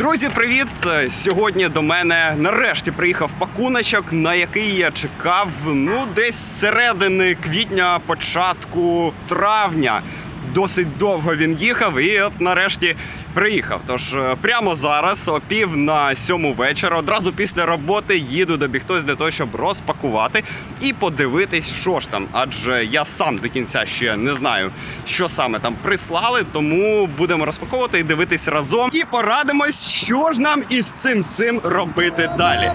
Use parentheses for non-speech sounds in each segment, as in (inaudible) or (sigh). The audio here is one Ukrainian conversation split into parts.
Друзі, привіт! Сьогодні до мене нарешті приїхав пакуночок, на який я чекав ну десь середини квітня, початку травня. Досить довго він їхав, і от нарешті приїхав. Тож е, прямо зараз, о пів на сьому вечора, одразу після роботи їду до Бігтось для того, щоб розпакувати і подивитись, що ж там. Адже я сам до кінця ще не знаю, що саме там прислали, тому будемо розпаковувати і дивитись разом. І порадимось, що ж нам із цим всім робити далі.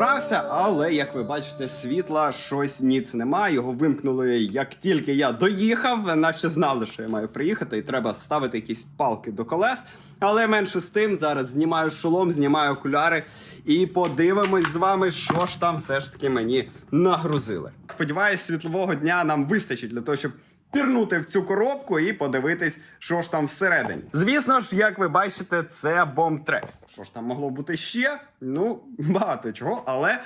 Я але як ви бачите, світла щось ніц немає. Його вимкнули як тільки я доїхав, наче знали, що я маю приїхати, і треба ставити якісь палки до колес. Але менше з тим, зараз знімаю шолом, знімаю окуляри і подивимось з вами, що ж там все ж таки мені нагрузили. Сподіваюсь, світлового дня нам вистачить для того, щоб пірнути в цю коробку і подивитись, що ж там всередині. Звісно ж, як ви бачите, це бомбтрек. Що ж там могло бути ще? Ну, багато чого, але.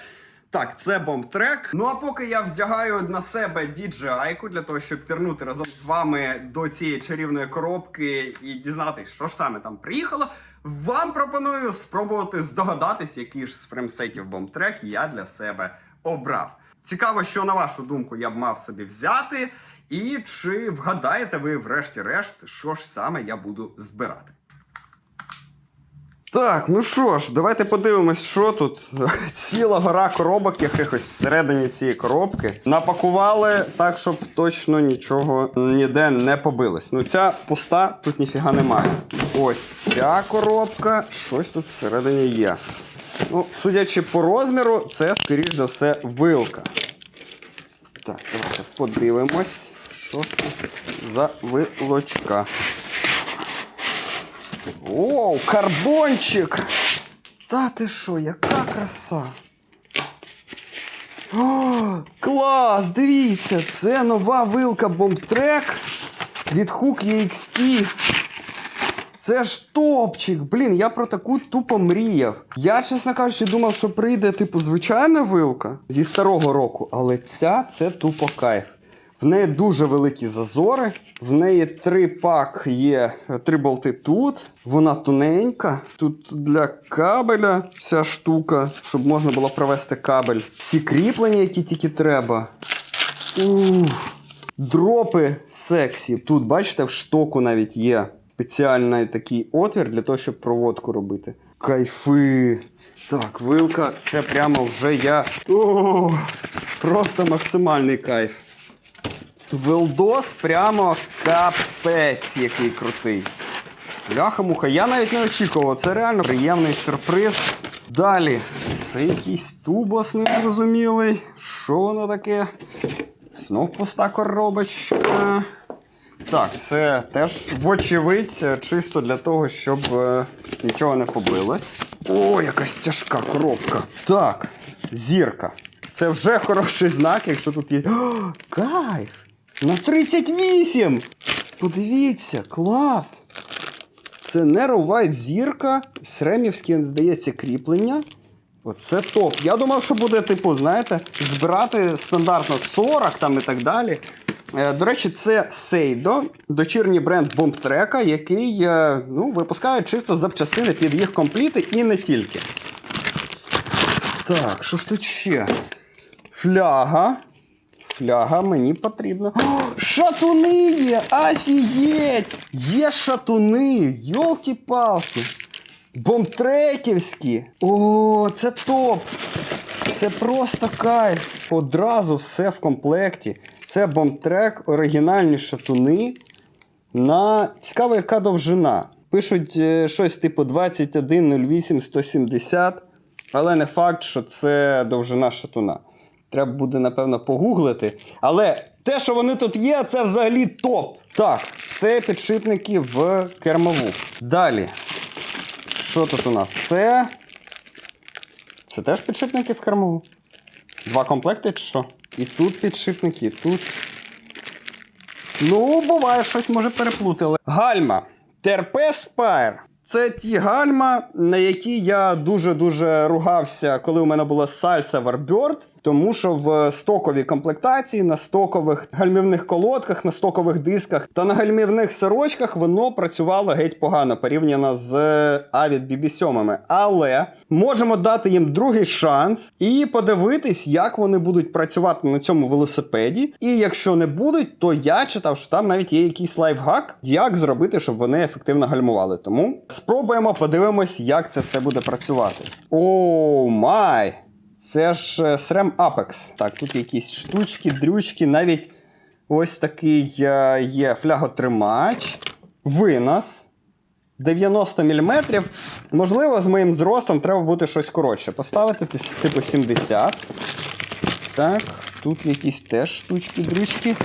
Так, це бомбтрек. Ну а поки я вдягаю на себе DJI-ку для того, щоб пірнути разом з вами до цієї чарівної коробки і дізнатись, що ж саме там приїхало. Вам пропоную спробувати здогадатись, який ж з фреймсетів бомбтрек я для себе обрав. Цікаво, що на вашу думку я б мав собі взяти, і чи вгадаєте ви, врешті-решт, що ж саме я буду збирати. Так, ну що ж, давайте подивимось, що тут. (laughs) Ціла гора коробок якихось всередині цієї коробки. Напакували так, щоб точно нічого ніде не побилось. Ну, ця пуста, тут ніфіга немає. Ось ця коробка, щось тут всередині є. Ну, судячи по розміру, це, скоріш за все, вилка. Так, давайте подивимось, що ж за вилочка. Оу, карбончик! Та ти що, яка краса! О, клас! Дивіться, це нова вилка Bombtrek від Hook EXT. Це ж топчик! Блін, я про таку тупо мріяв. Я, чесно кажучи, думав, що прийде, типу, звичайна вилка зі старого року, але ця це тупо кайф. В неї дуже великі зазори. В неї три пак є три болти тут. Вона тоненька. Тут для кабеля вся штука, щоб можна було провести кабель. Всі кріплення, які тільки треба. Ух. Дропи сексі. Тут, бачите, в штоку навіть є спеціальний такий отвір для того, щоб проводку робити. Кайфи. Так, вилка, це прямо вже я. О, просто максимальний кайф. Велдос прямо капець, який крутий. Бляха-муха, я навіть не очікував. Це реально приємний сюрприз. Далі, це якийсь тубос незрозумілий. Що воно таке? Знов пуста коробочка. Так, це теж, вочевидь, чисто для того, щоб е, нічого не побилось. О, якась тяжка коробка. Так, зірка. Це вже (laughs) хороший знак, якщо тут є. О, (gasps) кайф! На 38! Подивіться, клас! Це Nero White зірка, сремівське, здається, кріплення. Оце топ. Я думав, що буде, типу, знаєте, збирати стандартно 40 там і так далі. Е, До речі, це Seido, дочірній бренд бомбтрека, який е, ну, випускає чисто запчастини під їх компліти і не тільки. Так, що ж тут ще? Фляга. Фляга мені потрібно. О, шатуни є! Офігеть! Є шатуни! Йолки-палки! Бомбтреківські! О, це топ! Це просто кайф! Одразу все в комплекті. Це бомбтрек, оригінальні шатуни. На цікаво, яка довжина. Пишуть е, щось типу 2108 170, але не факт, що це довжина шатуна. Треба буде, напевно, погуглити. Але Те, що вони тут є, це взагалі топ. Так, це підшипники в кермову. Далі. Що тут у нас? Це. Це теж підшипники в кермову. Два комплекти чи що? І тут підшипники, і тут. Ну, буває, щось може переплутали. Гальма. ТРП Spire. Це ті гальма, на які я дуже-дуже ругався, коли у мене була сальса Warbird, тому що в стоковій комплектації, на стокових гальмівних колодках, на стокових дисках та на гальмівних сорочках воно працювало геть погано порівняно з Avid BB7. Але можемо дати їм другий шанс і подивитись, як вони будуть працювати на цьому велосипеді. І якщо не будуть, то я читав, що там навіть є якийсь лайфхак, як зробити, щоб вони ефективно гальмували. Тому спробуємо, подивимось, як це все буде працювати. О, май! Це ж е, SRAM Apex. Так, тут якісь штучки, дрючки, навіть ось такий е, є фляготримач, винос. 90 мм. Можливо, з моїм зростом треба буде щось коротше. Поставити типу 70. Так, тут якісь теж штучки, дрючки.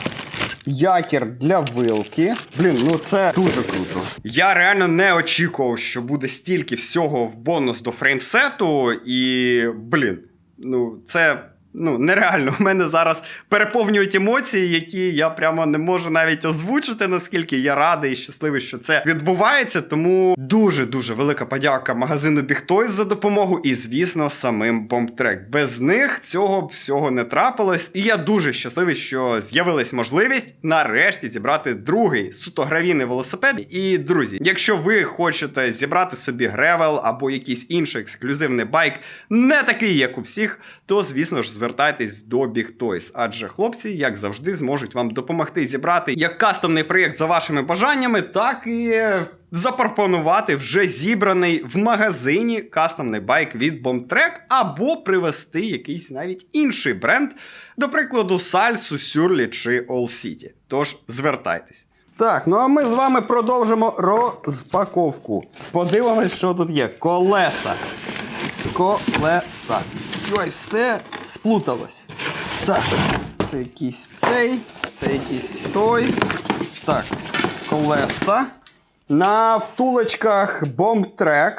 Якір для вилки. Блін, ну це дуже круто. Я реально не очікував, що буде стільки всього в бонус до фреймсету, і блін, ну це. Ну, нереально, у мене зараз переповнюють емоції, які я прямо не можу навіть озвучити, наскільки я радий і щасливий, що це відбувається. Тому дуже дуже велика подяка магазину Big за допомогу і, звісно, самим Bombtrack. Без них цього всього не трапилось. І я дуже щасливий, що з'явилась можливість нарешті зібрати другий суто гравійний велосипед. І друзі, якщо ви хочете зібрати собі гревел або якийсь інший ексклюзивний байк, не такий, як у всіх, то звісно ж звертайтесь до Big Toys, адже хлопці, як завжди, зможуть вам допомогти зібрати як кастомний проєкт за вашими бажаннями, так і запропонувати вже зібраний в магазині кастомний байк від Bombtrack, або привести якийсь навіть інший бренд, до прикладу, Salsu, Surly чи All City. Тож звертайтесь. Так, ну а ми з вами продовжимо розпаковку. Подивимось, що тут є. Колеса. Колеса. Ой, все сплуталось. Так, це якийсь цей, це якийсь той. Так, колеса. На втулочках Bombtrack.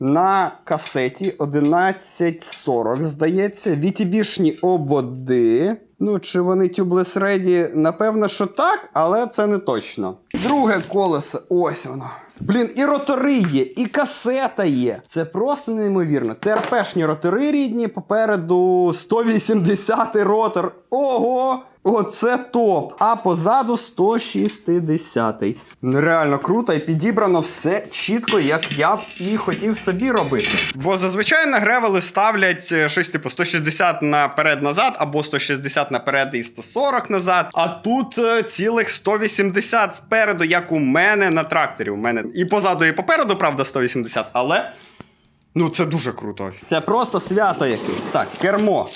На касеті 1140, здається. VTB-шні ободи. Ну, чи вони tubeless ready? Напевно, що так, але це не точно. Друге колесо. Ось воно. Блін, і ротори є, і касета є. Це просто неймовірно. ТРПшні ротори рідні, попереду 180 ротор. Ого! Оце топ! А позаду 160. Реально круто і підібрано все чітко, як я б і хотів собі робити. Бо зазвичай на гревели ставлять е, щось типу 160 наперед-назад, або 160 наперед і 140 назад. А тут е, цілих 180 спереду, як у мене на тракторі. У мене і позаду, і попереду, правда, 180, але. Ну, це дуже круто. Це просто свято якесь. Так, кермо.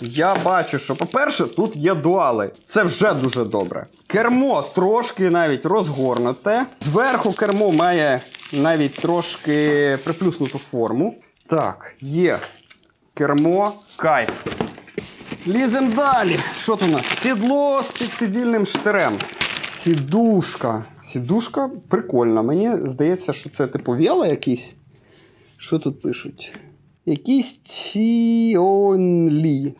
Я бачу, що, по-перше, тут є дуали. Це вже дуже добре. Кермо трошки навіть розгорнуте. Зверху кермо має навіть трошки приплюснуту форму. Так, є кермо, кайф. Лізем далі. Що тут у нас? Сідло з підсидільним штирем. Сідушка. Сідушка прикольна. Мені здається, що це типу вело якийсь. Що тут пишуть? Якийсь Тіонлі.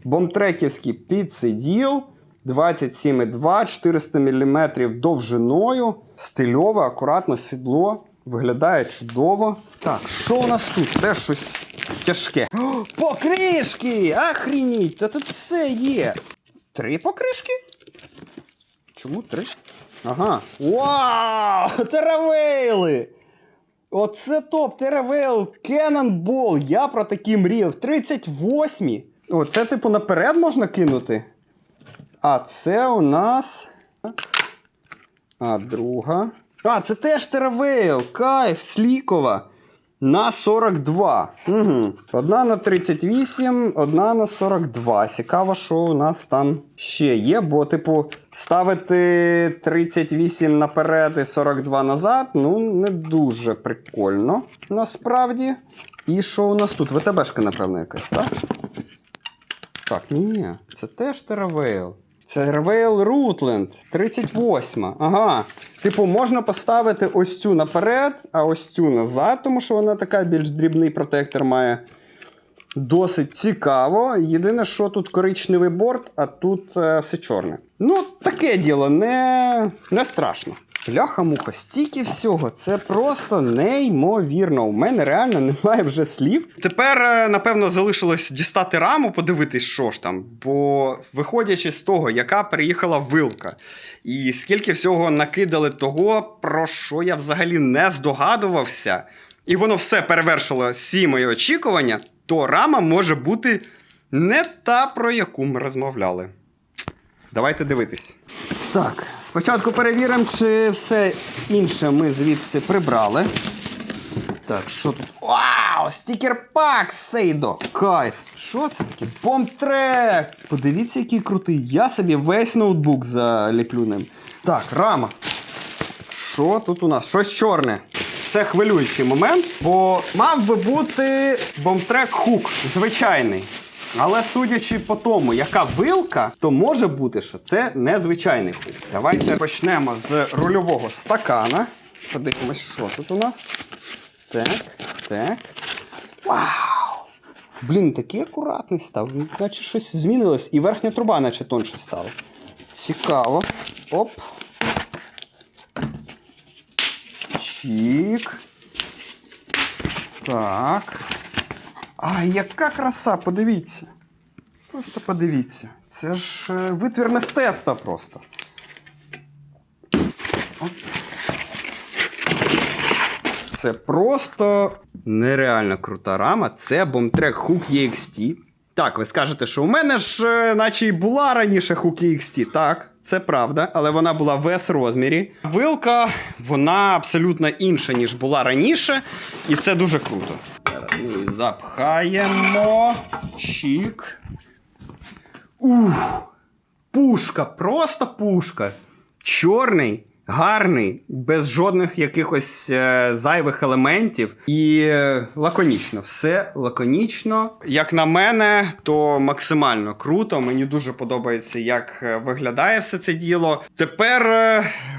Бомтреківський підсиділ. 27,2, 400 мм довжиною. Стильове, акуратне сідло. Виглядає чудово. Так, що у нас тут? Теж щось тяжке. О, покришки! Охреніть! Та тут все є. Три покришки? Чому три? Ага. Вау! (laughs) Теравейли! Оце топ, Теравейл, Cannonball. Я про такі мріяв. 38. О, це, типу, наперед можна кинути. А це у нас. А друга. А, це теж Теравейл. Кайф, Слікова. На 42. Угу. Одна на 38, одна на 42. Цікаво, що у нас там ще є, бо, типу, ставити 38 наперед і 42 назад, ну, не дуже прикольно, насправді. І що у нас тут? ВТБшка, напевно, якась, так? Так, ні, це теж Terraveil. Це Рвейл Рутленд 38. Ага. Типу, можна поставити ось цю наперед, а ось цю назад, тому що вона така більш дрібний протектор має. Досить цікаво. Єдине, що тут коричневий борт, а тут е, все чорне. Ну, таке діло, не, не страшно. Бляха-муха, стільки всього, це просто неймовірно. У мене реально немає вже слів. Тепер, е, напевно, залишилось дістати раму, подивитись, що ж там. Бо виходячи з того, яка переїхала вилка, і скільки всього накидали того, про що я взагалі не здогадувався, і воно все перевершило всі мої очікування, то рама може бути не та, про яку ми розмовляли. Давайте дивитись. Так, спочатку перевіримо, чи все інше ми звідси прибрали. Так, що тут? Вау! Стікер-пак Сейдо! Кайф! Що це таке? Бомбтрек! Подивіться, який крутий. Я собі весь ноутбук заліплю ним. Так, рама. Що тут у нас? Щось чорне. Це хвилюючий момент, бо мав би бути бомбтрек хук звичайний. Але судячи по тому, яка вилка, то може бути, що це незвичайний хук. Давайте почнемо з рульового стакана. Подивимось, що тут у нас. Так, так. Вау! Блін, такий акуратний став. Наче щось змінилось, і верхня труба, наче тонше стала. Цікаво. Оп. Чік. Так. А, яка краса, подивіться. Просто подивіться. Це ж е, витвір мистецтва просто. Це просто нереально крута рама. Це бомтрек Hook EXT. Так, ви скажете, що у мене ж, е, наче й була раніше Hook EXT. Так, це правда, але вона була в S розмірі. Вилка, вона абсолютно інша, ніж була раніше, і це дуже круто. Зараз ми запхаємо. Чік. Ух! Пушка, просто пушка. Чорний, гарний, без жодних якихось е, зайвих елементів. І е, лаконічно. Все лаконічно. Як на мене, то максимально круто. Мені дуже подобається, як е, виглядає все це діло. Тепер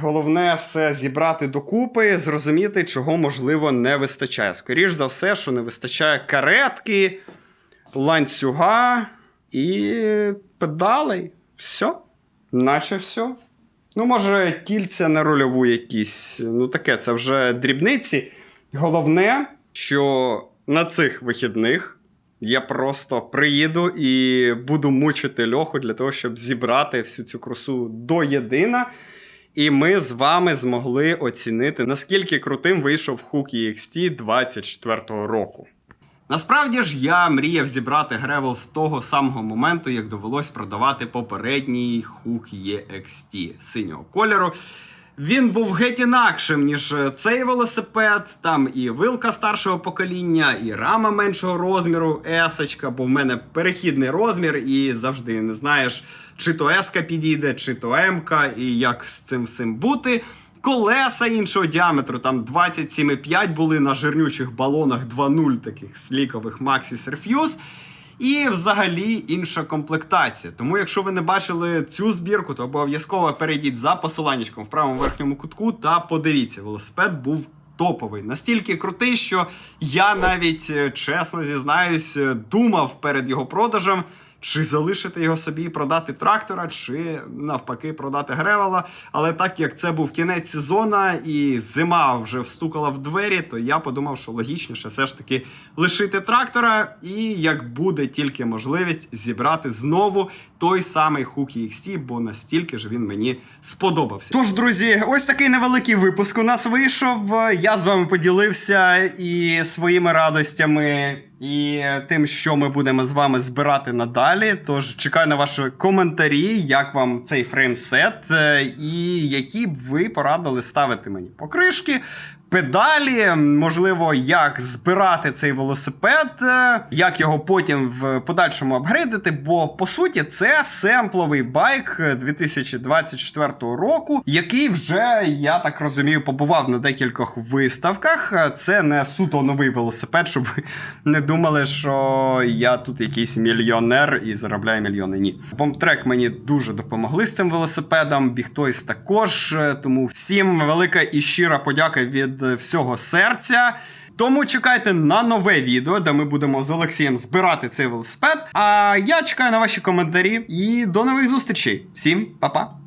головне все зібрати докупи, зрозуміти, чого можливо не вистачає. Скоріш за все, що не вистачає каретки, ланцюга і педалей. Все. Наче все. Ну, може, кільця на рульову якісь. Ну, таке, це вже дрібниці. Головне, що на цих вихідних я просто приїду і буду мучити льоху для того, щоб зібрати всю цю красу до єдина. І ми з вами змогли оцінити, наскільки крутим вийшов Hook EXT 24 року. Насправді ж я мріяв зібрати Гревел з того самого моменту, як довелось продавати попередній Hook EXT синього кольору. Він був геть інакшим, ніж цей велосипед. Там і вилка старшого покоління, і рама меншого розміру, есочка, бо в мене перехідний розмір, і завжди не знаєш, чи то еска підійде, чи то емка, і як з цим всім бути. Колеса іншого діаметру, там 27,5 були на жирнючих балонах 2.0 таких слікових Maxis Refuse. І взагалі інша комплектація. Тому, якщо ви не бачили цю збірку, то обов'язково перейдіть за посиланнячком в правому верхньому кутку та подивіться, велосипед був топовий. Настільки крутий, що я навіть е, чесно зізнаюсь, е, думав перед його продажем. Чи залишити його собі і продати трактора, чи навпаки продати гревела. Але так як це був кінець сезону і зима вже встукала в двері, то я подумав, що логічніше все ж таки лишити трактора, і як буде тільки можливість зібрати знову той самий Hook XT, бо настільки ж він мені сподобався. Тож, друзі, ось такий невеликий випуск у нас вийшов. Я з вами поділився і своїми радостями. І тим, що ми будемо з вами збирати надалі. Тож чекаю на ваші коментарі, як вам цей фреймсет, е, і які б ви порадили ставити мені покришки, педалі, можливо, як збирати цей велосипед, е, як його потім в подальшому апгрейдити. Бо по суті це семпловий байк 2024 року, який вже, я так розумію, побував на декількох виставках. Е, Це не суто новий велосипед, щоб ви не думали, що я тут якийсь мільйонер і заробляю мільйони. Ні. Бомбтрек мені дуже допомогли з цим велосипедом. Бігтойс також. е, Тому всім велика і щира подяка від е, всього серця. Тому чекайте на нове відео, де ми будемо з Олексієм збирати цей велосипед. А я чекаю на ваші коментарі і до нових зустрічей. Всім па-па!